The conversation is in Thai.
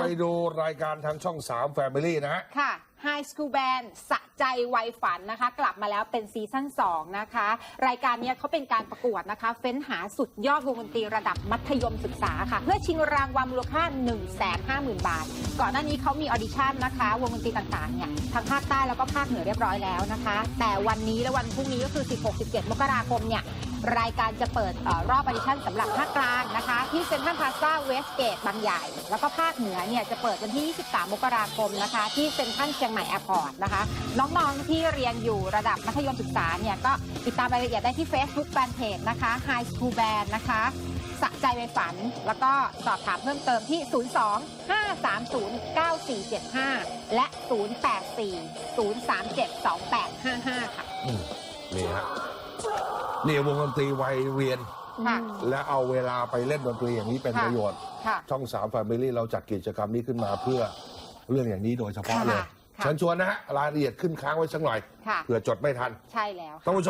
ไปดูรายการทางช่อง 3 Family นะฮะ ค่ะ High School Band สะใจวัยฝันนะคะ กลับมาแล้วเป็นซีซั่น2นะคะ รายการนี้เขาเป็นการประกวดนะคะ เฟ้นหาสุดยอดวงดนตรีระดับมัธยมศึกษาค่ะ เพื่อชิงรางวัลมูลค่า 1 5 0 0 0 0 บาท ก่อนหน้านี้เขามีออดิชั่นนะคะ วงดนตรีต่างๆเนี่ยทางภาคใต้แล้วก็ภาคเหนือเรียบร้อยแล้วนะคะ แต่วันนี้และวันพรุ่งนี้ก็คือ 16-17 มกราคมเนี่ยรายการจะเปิดออรอบออดิชั่นสำหรับภาคกลางนะคะ ที่เซ็นทรัลพลาซ่าเวสเกตบางใหญ่ แล้วก็ภาคเหนือเนี่ยจะเปิดวันที่ 23 มกราคมนะคะ ที่เซ็นทรัลเชียงใหม่แอร์พอร์ตนะคะ น้องๆที่เรียนอยู่ระดับมัธยมศึกษาเนี่ยก็ติดตามรายละเอียดได้ที่ Facebook Fanpage นะคะ High School Band นะคะสะใจไปฝัน แล้วก็สอบถามเพิ่มเติมที่ 02 530 9475 และ 084 037 2855 ค่ะอืมนี่ฮะนี่วงดนตรีวัยเรียน ค่ะ และเอาเวลาไปเล่นดนตรีอย่างนี้เป็นค่ะประโยชน์ ค่ะ ช่อง3 Family เราจัดกิจกรรมนี้ขึ้นมาเพื่อเรื่องอย่างนี้โดยเฉพาะเลย ค่ะค่ะ เชิญชวนนะฮะรายละเอียดขึ้นค้างไว้สักหน่อยค่ะเผื่อจดไม่ทันใช่แล้วท่านผู้ชม